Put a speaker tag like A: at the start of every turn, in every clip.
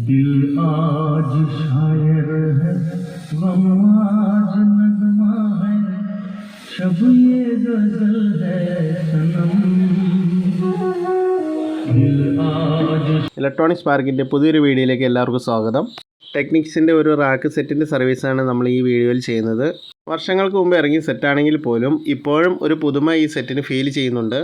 A: दिल आज शायर है गम आज नगमा है शब ये गजल है सनम दिल आज
B: ഇലക്ട്രോണിക് സ്പാർക്കിൻ്റെ പുതിയൊരു വീഡിയോയിലേക്ക് എല്ലാവർക്കും സ്വാഗതം ടെക്നിക്സിൻ്റെ ഒരു റാക്ക് സെറ്റിൻ്റെ സർവീസാണ് നമ്മൾ ഈ വീഡിയോയിൽ ചെയ്യുന്നത് വർഷങ്ങൾക്ക് മുമ്പ് ഇറങ്ങിയ സെറ്റാണെങ്കിൽ പോലും ഇപ്പോഴും ഒരു പുതുമ ഈ സെറ്റിന് ഫീൽ ചെയ്യുന്നുണ്ട്.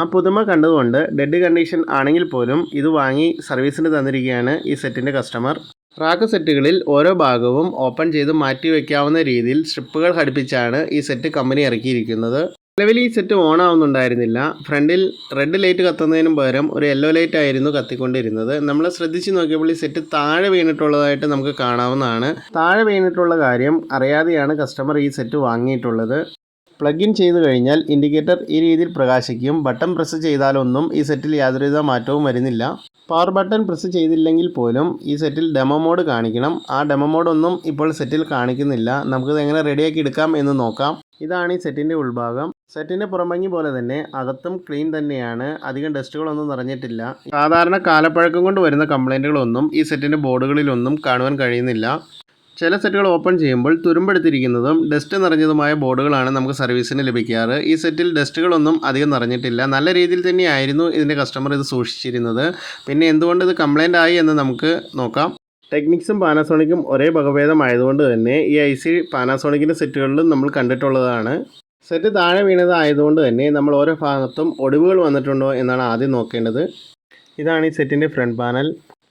B: ആ പുതുമ കണ്ടതുകൊണ്ട് ഡെഡ് കണ്ടീഷൻ ആണെങ്കിൽ പോലും ഇത് വാങ്ങി സർവീസിന് തന്നിരിക്കുകയാണ് ഈ സെറ്റിന്റെ കസ്റ്റമർ. റാക്ക് സെറ്റുകളിൽ ഓരോ ഭാഗവും ഓപ്പൺ ചെയ്ത് മാറ്റി വയ്ക്കാവുന്ന രീതിയിൽ സ്ട്രിപ്പുകൾ ഘടിപ്പിച്ചാണ് ഈ സെറ്റ് കമ്പനി ഇറക്കിയിരിക്കുന്നത്. നിലവിൽ ഈ സെറ്റ് ഓൺ ആവുന്നുണ്ടായിരുന്നില്ല ഫ്രണ്ടിൽ റെഡ് ലൈറ്റ് കത്തുന്നതിന് പകരം ഒരു യെല്ലോ ലൈറ്റ് ആയിരുന്നു കത്തിക്കൊണ്ടിരുന്നത്. നമ്മൾ ശ്രദ്ധിച്ച് നോക്കിയപ്പോൾ ഈ സെറ്റ് താഴെ വീണിട്ടുള്ളതായിട്ട് നമുക്ക് കാണാവുന്നതാണ്. താഴെ വീണിട്ടുള്ള കാര്യം അറിയാതെയാണ് കസ്റ്റമർ ഈ സെറ്റ് വാങ്ങിയിട്ടുള്ളത്. പ്ലഗ് ഇൻ ചെയ്തു കഴിഞ്ഞാൽ ഇൻഡിക്കേറ്റർ ഈ രീതിയിൽ പ്രകാശിക്കും. ബട്ടൺ പ്രസ് ചെയ്താലൊന്നും ഈ സെറ്റിൽ യാതൊരുവിധ മാറ്റവും വരുന്നില്ല. പവർ ബട്ടൺ പ്രസ് ചെയ്തില്ലെങ്കിൽ പോലും ഈ സെറ്റിൽ ഡെമോ മോഡ് കാണിക്കണം. ആ ഡെമോ മോഡൊന്നും ഇപ്പോൾ സെറ്റിൽ കാണിക്കുന്നില്ല. നമുക്കിത് എങ്ങനെ റെഡിയാക്കി എടുക്കാം എന്ന് നോക്കാം. ഇതാണ് ഈ സെറ്റിന്റെ ഉൾഭാഗം. സെറ്റിന്റെ പുറമങ്ങി പോലെ തന്നെ അകത്തും ക്ലീൻ തന്നെയാണ്. അധികം ഡസ്റ്റുകളൊന്നും നിറഞ്ഞിട്ടില്ല. സാധാരണ കാലപ്പഴക്കം കൊണ്ട് വരുന്ന കംപ്ലൈന്റുകളൊന്നും ഈ സെറ്റിന്റെ ബോർഡുകളിലൊന്നും കാണുവാൻ കഴിയുന്നില്ല. ചില സെറ്റുകൾ ഓപ്പൺ ചെയ്യുമ്പോൾ തുരുമ്പെടുത്തിരിക്കുന്നതും ഡസ്റ്റ് നിറഞ്ഞതുമായ ബോർഡുകളാണ് നമുക്ക് സർവീസിന് ലഭിക്കാറ്. ഈ സെറ്റിൽ ഡസ്റ്റുകളൊന്നും അധികം നിറഞ്ഞിട്ടില്ല. നല്ല രീതിയിൽ തന്നെയായിരുന്നു ഇതിന്റെ കസ്റ്റമർ ഇത് സൂക്ഷിച്ചിരുന്നത്. പിന്നെ എന്തുകൊണ്ട് ഇത് കംപ്ലൈന്റ് ആയി എന്ന് നമുക്ക് നോക്കാം. ടെക്നിക്സും പാനാസോണിക്കും ഒരേ വകഭേദമായതുകൊണ്ട് തന്നെ ഈ ഐ സി പാനാസോണിക്കിന്റെ സെറ്റുകളിലും നമ്മൾ കണ്ടിട്ടുള്ളതാണ്. സെറ്റ് താഴെ വീണതായതുകൊണ്ട് തന്നെ നമ്മൾ ഓരോ ഭാഗത്തും ഒടിവുകൾ വന്നിട്ടുണ്ടോ എന്നാണ് ആദ്യം നോക്കേണ്ടത്. ഇതാണ് ഈ സെറ്റിന്റെ ഫ്രണ്ട് പാനൽ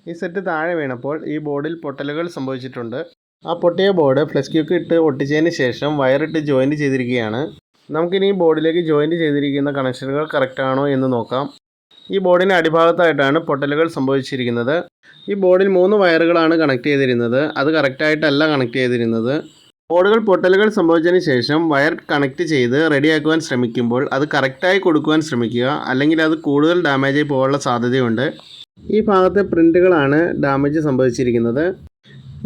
B: ഈ സെറ്റ് താഴെ വീണപ്പോൾ ഈ ബോർഡിൽ പൊട്ടലുകൾ സംഭവിച്ചിട്ടുണ്ട്. ആ പൊട്ടിയ ബോർഡ് ഫ്ലസ് ക്യൂക്ക് ഇട്ട് ഒട്ടിച്ചതിന് ശേഷം വയറിട്ട് ജോയിന്റ് ചെയ്തിരിക്കുകയാണ്. നമുക്കിനി ഈ ബോർഡിലേക്ക് ജോയിന്റ് ചെയ്തിരിക്കുന്ന കണക്ഷനുകൾ കറക്റ്റാണോ എന്ന് നോക്കാം. ഈ ബോർഡിന്റെ അടിഭാഗത്തായിട്ടാണ് പൊട്ടലുകൾ സംഭവിച്ചിരിക്കുന്നത്. ഈ ബോർഡിൽ മൂന്ന് വയറുകളാണ് കണക്ട് ചെയ്തിരുന്നത്. അത് കറക്റ്റായിട്ടല്ല കണക്ട് ചെയ്തിരുന്നത്. ബോർഡുകൾ പൊട്ടലുകൾ സംഭവിച്ചതിന് ശേഷം വയർ കണക്ട് ചെയ്ത് റെഡിയാക്കുവാൻ ശ്രമിക്കുമ്പോൾ അത് കറക്റ്റായി കൊടുക്കുവാൻ ശ്രമിക്കുക. അല്ലെങ്കിൽ അത് കൂടുതൽ ഡാമേജ് ആയി പോകാനുള്ള സാധ്യതയുണ്ട്. ഈ ഭാഗത്തെ പ്രിന്റുകളാണ് ഡാമേജ് സംഭവിച്ചിരിക്കുന്നത്.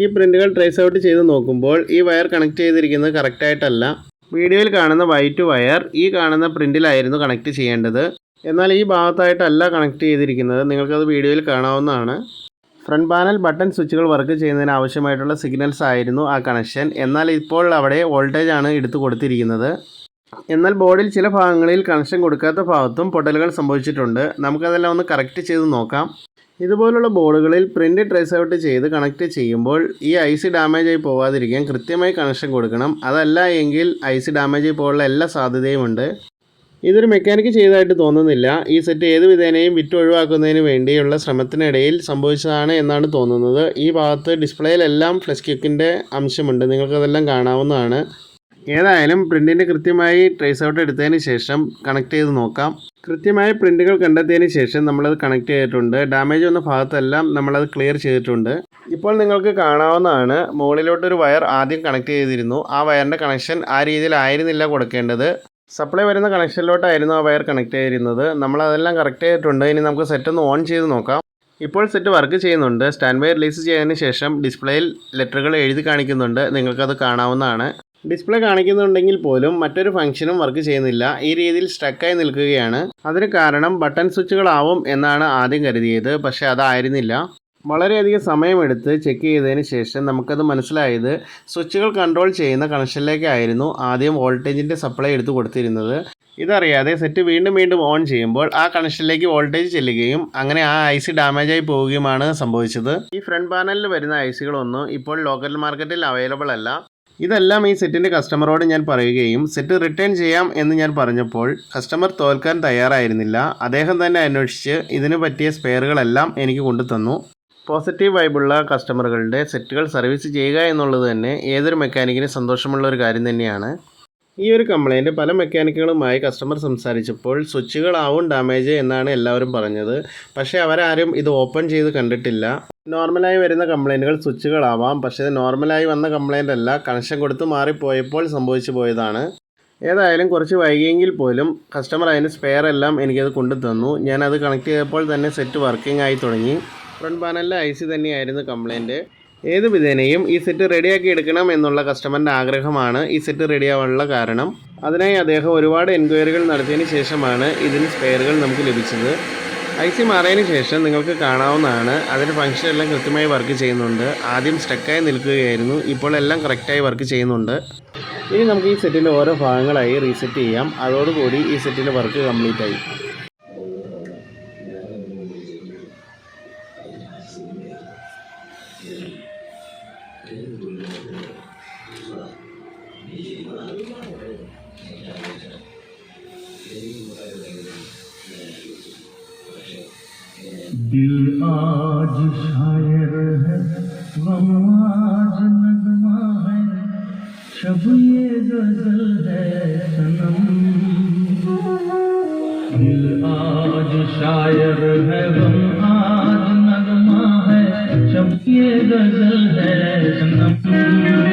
B: ഈ പ്രിന്റുകൾ ട്രേസ് ഔട്ട് ചെയ്ത് നോക്കുമ്പോൾ ഈ വയർ കണക്ട് ചെയ്തിരിക്കുന്നത് കറക്റ്റായിട്ടല്ല വീഡിയോയിൽ കാണുന്ന വൈറ്റ് വയർ ഈ കാണുന്ന പ്രിന്റിലായിരുന്നു കണക്ട് ചെയ്യേണ്ടത്. എന്നാൽ ഈ ഭാഗത്തായിട്ടല്ല കണക്ട് ചെയ്തിരിക്കുന്നത്. നിങ്ങൾക്കത് വീഡിയോയിൽ കാണാവുന്നതാണ്. ഫ്രണ്ട് പാനൽ ബട്ടൺ സ്വിച്ചുകൾ വർക്ക് ചെയ്യുന്നതിന് ആവശ്യമായിട്ടുള്ള സിഗ്നൽസ് ആയിരുന്നു ആ കണക്ഷൻ എന്നാൽ ഇപ്പോൾ അവിടെ വോൾട്ടേജ് ആണ് എടുത്തു കൊടുത്തിരിക്കുന്നത്. എന്നാൽ ബോർഡിൽ ചില ഭാഗങ്ങളിൽ കണക്ഷൻ കൊടുക്കാത്ത ഭാഗത്തും പൊട്ടലുകൾ സംഭവിച്ചിട്ടുണ്ട്. നമുക്കതെല്ലാം ഒന്ന് കറക്റ്റ് ചെയ്ത് നോക്കാം. ഇതുപോലുള്ള ബോർഡുകളിൽ പ്രിന്റ് ട്രേസ് ഔട്ട് ചെയ്ത് കണക്ട് ചെയ്യുമ്പോൾ ഈ ഐ സി ഡാമേജ് ആയി പോവാതിരിക്കാൻ കൃത്യമായി കണക്ഷൻ കൊടുക്കണം. അതല്ല എങ്കിൽ ഐ സി ഡാമേജ് ആയി പോകാനുള്ള എല്ലാ സാധ്യതയുമുണ്ട് ഇതൊരു മെക്കാനിക്ക് ചെയ്തതായിട്ട് തോന്നുന്നില്ല. ഈ സെറ്റ് ഏത് വിധേനയും വിറ്റ് ഒഴിവാക്കുന്നതിന് വേണ്ടിയുള്ള ശ്രമത്തിനിടയിൽ സംഭവിച്ചതാണ് എന്നാണ് തോന്നുന്നത്. ഈ ഭാഗത്ത് ഡിസ്പ്ലേയിലെല്ലാം ഫ്ലഷ് കിക്കിന്റെ അംശമുണ്ട്. നിങ്ങൾക്കതെല്ലാം കാണാവുന്നതാണ്. ഏതായാലും പ്രിന്റിന്റെ കൃത്യമായി ട്രേസ് ഔട്ട് എടുത്തതിന് ശേഷം കണക്ട് ചെയ്ത് നോക്കാം. കൃത്യമായ പ്രിന്റുകൾ കണ്ടെത്തിയതിന് ശേഷം നമ്മളത് കണക്ട് ചെയ്തിട്ടുണ്ട്. ഡാമേജ് വന്ന ഭാഗത്തെല്ലാം നമ്മളത് ക്ലിയർ ചെയ്തിട്ടുണ്ട്. ഇപ്പോൾ നിങ്ങൾക്ക് കാണാവുന്നതാണ്. മുകളിലോട്ടൊരു വയർ ആദ്യം കണക്ട് ചെയ്തിരുന്നു. ആ വയറിന്റെ കണക്ഷൻ ആ രീതിയിൽ ആയിരുന്നില്ല കൊടുക്കേണ്ടത്. സപ്ലൈ വരുന്ന കണക്ഷനിലോട്ടായിരുന്നു ആ വയർ കണക്ട് ചെയ്തിരുന്നത്. നമ്മൾ അതെല്ലാം കറക്റ്റ് ചെയ്തിട്ടുണ്ട്. ഇനി നമുക്ക് സെറ്റ് ഒന്ന് ഓൺ ചെയ്ത് നോക്കാം. ഇപ്പോൾ സെറ്റ് വർക്ക് ചെയ്യുന്നുണ്ട്. സ്റ്റാൻഡ് ബൈ റിലീസ് ചെയ്തതിന് ശേഷം ഡിസ്പ്ലേയിൽ ലെറ്ററുകൾ എഴുതി കാണിക്കുന്നുണ്ട്. നിങ്ങൾക്കത് കാണാവുന്നതാണ്. ഡിസ്പ്ലേ കാണിക്കുന്നുണ്ടെങ്കിൽ പോലും മറ്റൊരു ഫംഗ്ഷനും വർക്ക് ചെയ്യുന്നില്ല. ഈ രീതിയിൽ സ്റ്റക്കായി നിൽക്കുകയാണ്. അതിന് കാരണം ബട്ടൺ സ്വിച്ചുകളാവും എന്നാണ് ആദ്യം കരുതിയത്. പക്ഷേ അതായിരുന്നില്ല വളരെയധികം സമയമെടുത്ത് ചെക്ക് ചെയ്തതിന് ശേഷം നമുക്കത് മനസ്സിലായത് സ്വിച്ചുകൾ കൺട്രോൾ ചെയ്യുന്ന കണക്ഷനിലേക്കായിരുന്നു ആദ്യം വോൾട്ടേജിന്റെ സപ്ലൈ എടുത്തു കൊടുത്തിരുന്നത്. ഇതറിയാതെ സെറ്റ് വീണ്ടും വീണ്ടും ഓൺ ചെയ്യുമ്പോൾ ആ കണക്ഷനിലേക്ക് വോൾട്ടേജ് ചെല്ലുകയും അങ്ങനെ ആ ഐ സി ഡാമേജായി പോവുകയുമാണ് സംഭവിച്ചത്. ഈ ഫ്രണ്ട് പാനലിൽ വരുന്ന ഐ സികളൊന്നും ഇപ്പോൾ ലോക്കൽ മാർക്കറ്റിൽ അവൈലബിൾ അല്ല. ഇതെല്ലാം ഈ സെറ്റിന്റെ കസ്റ്റമറോട് ഞാൻ പറയുകയും സെറ്റ് റിട്ടേൺ ചെയ്യാം എന്ന് ഞാൻ പറഞ്ഞപ്പോൾ കസ്റ്റമർ തോൽക്കാൻ തയ്യാറായിരുന്നില്ല. അദ്ദേഹം തന്നെ അന്വേഷിച്ച് ഇതിന് പറ്റിയ സ്പെയറുകളെല്ലാം എനിക്ക് കൊണ്ടു തന്നു പോസിറ്റീവ് വൈബുള്ള കസ്റ്റമറുകളുടെ സെറ്റുകൾ സർവീസ് ചെയ്യുക എന്നുള്ളത് തന്നെ ഏതൊരു മെക്കാനിക്കിനും സന്തോഷമുള്ള ഒരു കാര്യം തന്നെയാണ്. ഈ ഒരു കംപ്ലൈന്റ് പല മെക്കാനിക്കുകളുമായി കസ്റ്റമർ സംസാരിച്ചപ്പോൾ സ്വിച്ചുകളാവും ഡാമേജ് എന്നാണ് എല്ലാവരും പറഞ്ഞത്. പക്ഷേ അവരാരും ഇത് ഓപ്പൺ ചെയ്ത് കണ്ടിട്ടില്ല. നോർമലായി വരുന്ന കംപ്ലൈന്റുകൾ സ്വിച്ചുകളാവാം. പക്ഷേ നോർമലായി വന്ന കംപ്ലൈന്റ് അല്ല. കണക്ഷൻ കൊടുത്ത് മാറിപ്പോയപ്പോൾ സംഭവിച്ചു പോയതാണ്. ഏതായാലും കുറച്ച് വൈകിയെങ്കിൽ പോലും കസ്റ്റമർ അതിന് സ്പെയർ എല്ലാം എനിക്കത് കൊണ്ടു തന്നു ഞാനത് കണക്ട് ചെയ്തപ്പോൾ തന്നെ സെറ്റ് വർക്കിംഗ് ആയി തുടങ്ങി. ഫ്രണ്ട് പാനലിലെ ഐ സി തന്നെയായിരുന്നു കംപ്ലൈന്റ് ഏത് വിധേനയും ഈ സെറ്റ് റെഡിയാക്കി എടുക്കണം എന്നുള്ള കസ്റ്റമറിന്റെ ആഗ്രഹമാണ് ഈ സെറ്റ് റെഡിയാവാനുള്ള കാരണം. അതിനായി അദ്ദേഹം ഒരുപാട് എൻക്വയറികൾ നടത്തിയതിന് ശേഷമാണ് ഇതിന് സ്പെയറുകൾ നമുക്ക് ലഭിച്ചത്. ഐ സി മാറിയതിന് ശേഷം നിങ്ങൾക്ക് കാണാവുന്നതാണ്. അതിന്റെ ഫംഗ്ഷൻ എല്ലാം കൃത്യമായി വർക്ക് ചെയ്യുന്നുണ്ട്. ആദ്യം സ്റ്റക്കായി നിൽക്കുകയായിരുന്നു. ഇപ്പോൾ എല്ലാം കറക്റ്റായി വർക്ക് ചെയ്യുന്നുണ്ട്. ഇനി നമുക്ക് ഈ സെറ്റിന്റെ ഓരോ ഭാഗങ്ങളായി റീസെറ്റ് ചെയ്യാം. അതോടുകൂടി ഈ സെറ്റിന്റെ വർക്ക് കംപ്ലീറ്റ് ആയി.
A: ल आज शायर है गम आज नगमा है ہے गज़ल है सनम। आज शायर है गम आज ہے है یہ गज़ल है सनम।